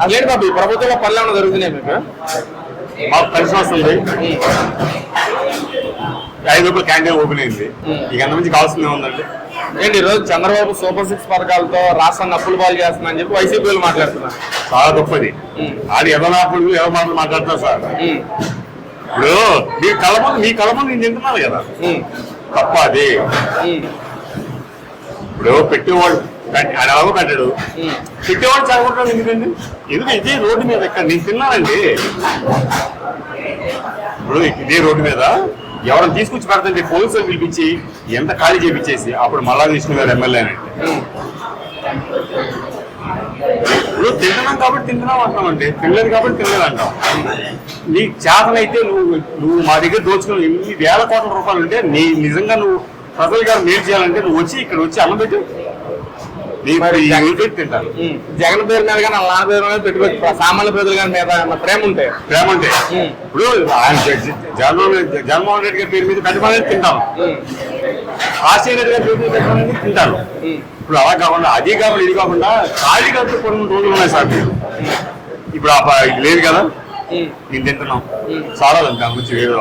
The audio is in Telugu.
అదేంటి బాబు ప్రభుత్వంలో పనులు ఏమైనా జరుగుతున్నాయి మీకు? మాకు కలిసి వస్తుంది ఐదు రూపాయల క్యాంటీన్ ఓపెన్ అయింది. ఇక అంత నుంచి కావాల్సింది ఏముందండి? ఏంటి ఈ రోజు చంద్రబాబు సూపర్ సిక్స్ పథకాలతో రాష్ట్రాన్ని అప్పులు పాలు చేస్తున్నా అని చెప్పి వైసీపీ వాళ్ళు మాట్లాడుతున్నారు. చాలా గొప్పది. ఆడు ఎవరు అప్పుడు ఎవరు మాటలు మాట్లాడతారు సార్? ఇప్పుడు మీ కళ ముందు మీ కళ ముందు నేను తింటున్నాను కదా. తప్ప అది. ఇప్పుడు పెట్టేవాడు ఉమ్. పెట్టేవాడు చదువుకుంటాడు ఎందుకండి? ఎందుకు ఇదే రోడ్డు మీద ఇక్కడ నేను తిన్నానండి. ఇప్పుడు ఇదే రోడ్డు మీద ఎవరైనా తీసుకొచ్చి పెడతండి పోలీసులు పిలిపించి ఎంత ఖాళీ చేపించేసి అప్పుడు విష్ణు గారు ఎమ్మెల్యే అని. ఇప్పుడు తింటున్నాం కాబట్టి తింటున్నాం అంటామండి తినలేదు కాబట్టి తినలేదు అంటాం నీకు చేతనైతే నువ్వు నువ్వు మా దగ్గర దోచుకుని ఎన్ని వేల కోట్ల రూపాయలు ఉంటే నీ నిజంగా నువ్వు ప్రజలు గారు మేలు చేయాలంటే నువ్వు వచ్చి ఇక్కడ వచ్చి అన్నం పెట్టు. నీ. జగన్ పేరు మీద కానీ వాళ్ళ నాన్న పేరు మీద పెట్టుకోవచ్చు సామాన్య ప్రజల గారి మీద ప్రేమ ఉంటే? ప్రేమ ఉమ్. ఇప్పుడు ఆయన జగన్మోహన్ జగన్మోహన్ రెడ్డి గారి పేరు మీద పెట్టమనేది తింటాను రాజశేఖర రెడ్డి గారి పేరు మీద పెట్టమనేది తింటాను ఉమ్. ఇప్పుడు అలా కాకుండా అది కాకుండా ఇది కాకుండా ఖాళీ కట్టు కొన్ని రోజులు ఉన్నాయి సార్ మీరు. ఇప్పుడు ఇది లేదు కదా. నేను తింటున్నాం. చాలా దాని గురించి వేరే